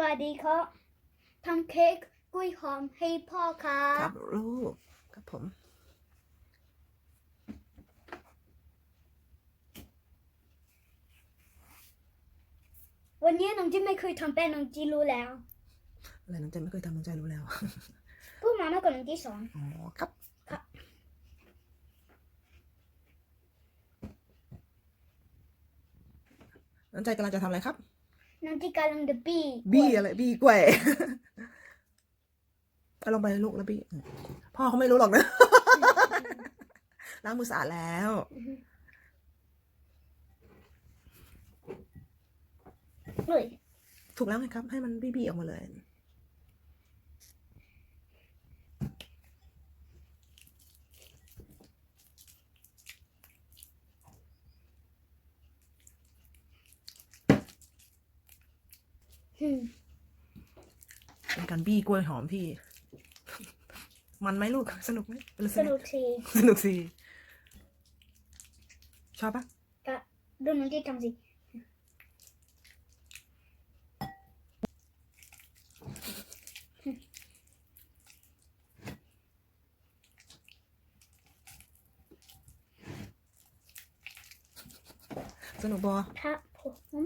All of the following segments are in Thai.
วัสดีครับทำเค้กกล้วยหอมให้พ่อครัครับบลูกครับผม วันนี้น้องจีไม่เคยทำแป้งน้องจีรู้แล้วอะไรน้องใจไม่เคยทำน้องใจรู้แล้ว พูดมาเมื่อก่อนน้องจีสอนอ๋อครับ ครับ น้องใจกำลังจะทำอะไรครับ น้องจีกำลังจะบี้บี้อะไรบี้กล้วยเอาลงไปเลยลูกแล้วบี้อืมพ่อเขาไม่รู้หรอกนะ ล้างมือสะอาดแล้วเฮ้ยถูกแล้วไงครับ ให้มันบี้ๆออกมาเลย เป็นการบี้กล้วยหอมที่ มันไหมลูก สนุกไหมเป็นสนุกทีสนุกสิชอบปะก็ดูน้องจีทำสิสนุกบอครับผม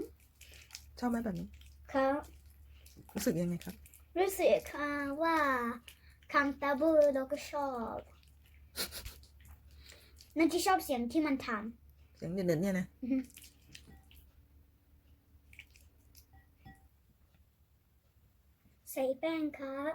ชอบไหมแบบนี้ ครับ รู้สึกยังไงครับ รู้สึกอ่าว่าคังตาบูเราก็ชอบน้องจีชอบเสียงที่มันทเสียงเด่นๆเนี่ยนะำอือฮึใส่แป้งครับ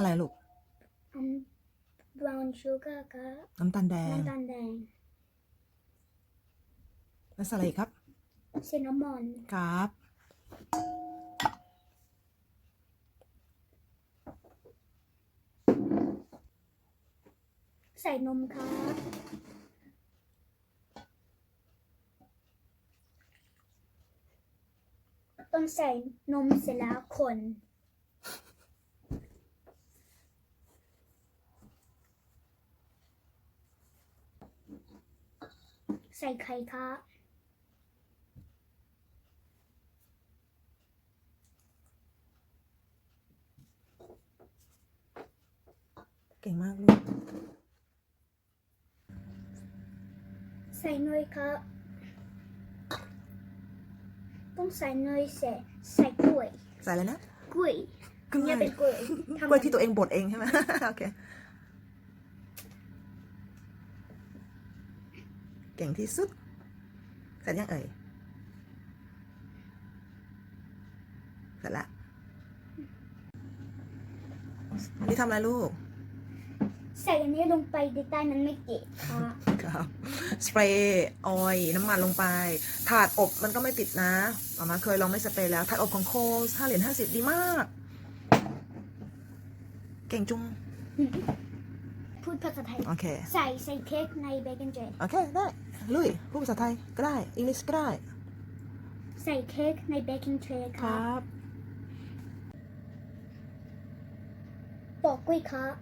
อะไรลูกอืม brown sugar ครับน้ำตาลแดงน้ำตาลแดงแล้วใส่อะไรอีกครับ ซินนามอนครับ ใส่นมครับต้องใส่นมเสร็จแล้วคน ใส่ไข่ครับเก่งมากลูกใส่เนยครับต้องใส่เนยเสร็จใส่กล้วย ใส่อะไรนะกล้วย กล้วยเนี่ยเป็นกล้วยกล้วยที่ตัวเองบดเองใช่ไหม โอเค เก่งที่สุดเสร็จยังเอ่ยเสร็จละอันนี้ทำอะไรลูก ใส่อันนี้ลงไปในใต้มันไม่เกะครับครับสเปรย์ออยล์น้ำมันลงไป ถาดอบมันก็ไม่ติดนะมามาเคยลองไม่สเปรย์แล้ว ถาดอบของโคสห้าเหรียญห้าสิบดีมาก เก่งจุง พูดภาษาไทย โอเค ใส่ใส่เค้กในเบคอนเจดโอเค ได้ ลุยพูดภาษาไทยก็ได้อังกฤษก็ได้ ใส่เค้กในเบคอนเทรคครับรับปอกกล้วยครับ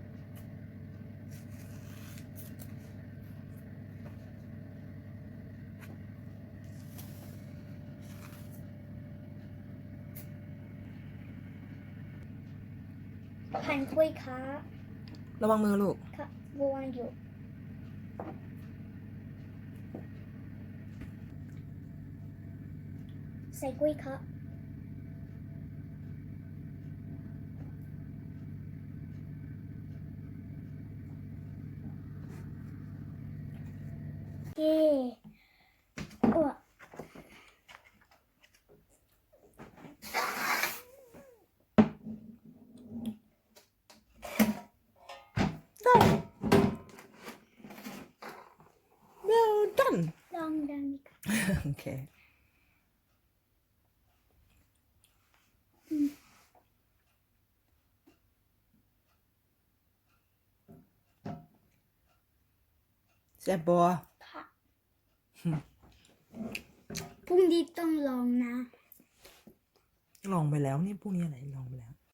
หั่นกล้วยครับระวังมือลูกครับวางอยู่ ใส่กล้วยครับเย้อ้วได้ well done ลองดังดีกว่าโอเค แซ่บบัวค่ะพรุ่งนี้ต้องลองนะ ลองไปแล้วนี่พวกนี้อะไรลองไปแล้ว